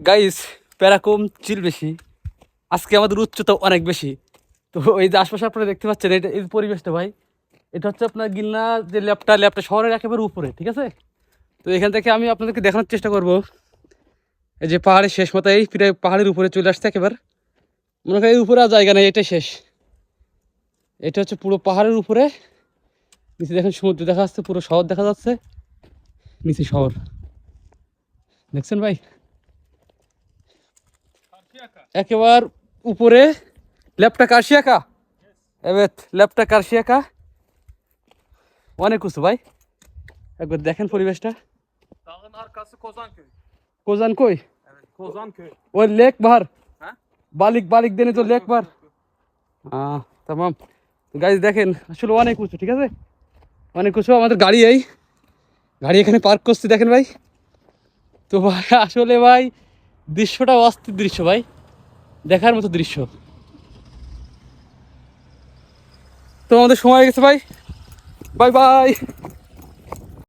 Guys প্যারা কম চিল বেশি। আজকে আমাদের উচ্চতা অনেক বেশি। তো এই যে আশপাশে আপনারা দেখতে পাচ্ছেন, এটা এই পরিবেশটা ভাই। এটা হচ্ছে আপনার গিলনা, যে ল্যাবটা ল্যাবটা শহরের একেবারে উপরে, ঠিক আছে? তো এখান থেকে আমি আপনাদেরকে দেখানোর চেষ্টা করব। এই যে পাহাড়ের শেষ মাথায় প্রায় পাহাড়ের উপরে চলে আসছে একেবারে। মনে এর উপরে আর জায়গা নেই, এটাই শেষ। এটা হচ্ছে পুরো পাহাড়ের উপরে। নিচে দেখেন সমুদ্র দেখা যাচ্ছে, পুরো শহর দেখা যাচ্ছে। নিচে শহর। দেখছেন ভাই? একেবার উপরে। ল্যাপটা কার্শিয়াকা এবার ল্যাপটা কার্শিয়াকা অনেক উঁচু ভাই। একবার দেখেন পরিবেশটা। Dağın arkası Kozanköy. কোজান কই? Evet. Kozanköy. ওই লেক বাহার। হ্যাঁ? বালিক বালিক দেনে তো লেক বার হ্যাঁ তামাম। গাড়ি দেখেন আসলে অনেক উঁচু ঠিক আছে? অনেক উঁচু আমাদের গাড়ি এই। গাড়ি এখানে পার্ক করছি দেখেন ভাই। তো ভাই আসলে ভাই দৃশ্যটা অস্থির দৃশ্য ভাই। দেখার মতো দৃশ্য। তো আমাদের সময় গেছে ভাই। Bye bye.